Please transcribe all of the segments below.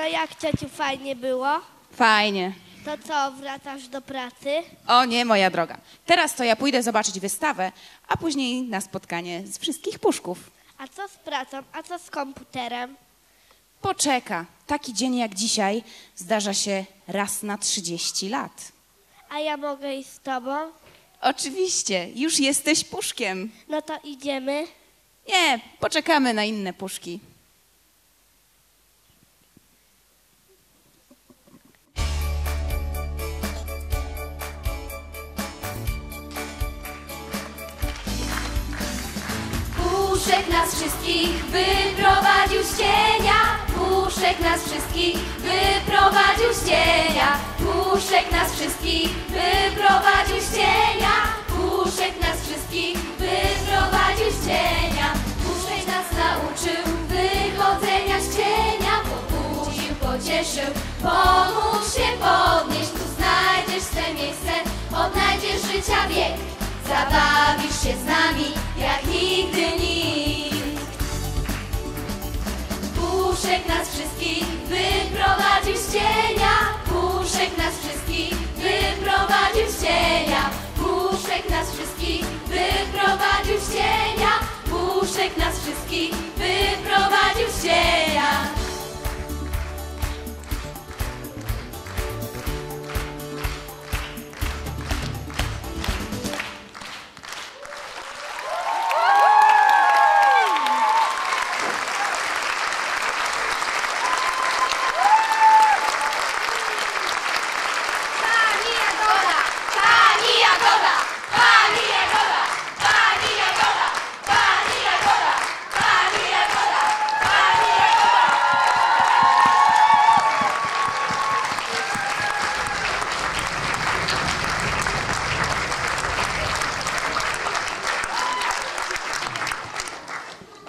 No jak ciociu fajnie było? Fajnie. To co, wracasz do pracy? O nie, moja droga. Teraz to ja pójdę zobaczyć wystawę, a później na spotkanie z wszystkich puszków. A co z pracą? A co z komputerem? Poczeka. Taki dzień jak dzisiaj zdarza się raz na 30 lat. A ja mogę iść z tobą? Oczywiście, już jesteś puszkiem. No to idziemy. Nie, poczekamy na inne puszki. Puszek nas wszystkich wyprowadził z cienia. Puszek nas wszystkich wyprowadził z cienia. Puszek nas wszystkich wyprowadził z cienia. Puszek nas wszystkich wyprowadził z cienia. Puszek nas nauczył wychodzenia z cienia. Pobudził, pocieszył, pomógł się podnieść. Tu znajdziesz swe miejsce, odnajdziesz życia wiek. Zabawisz się z nami jak wyprowadził z cienia. Puszek nas wszystkich wyprowadził z cienia. Puszek nas wszystkich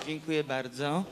Dziękuję bardzo.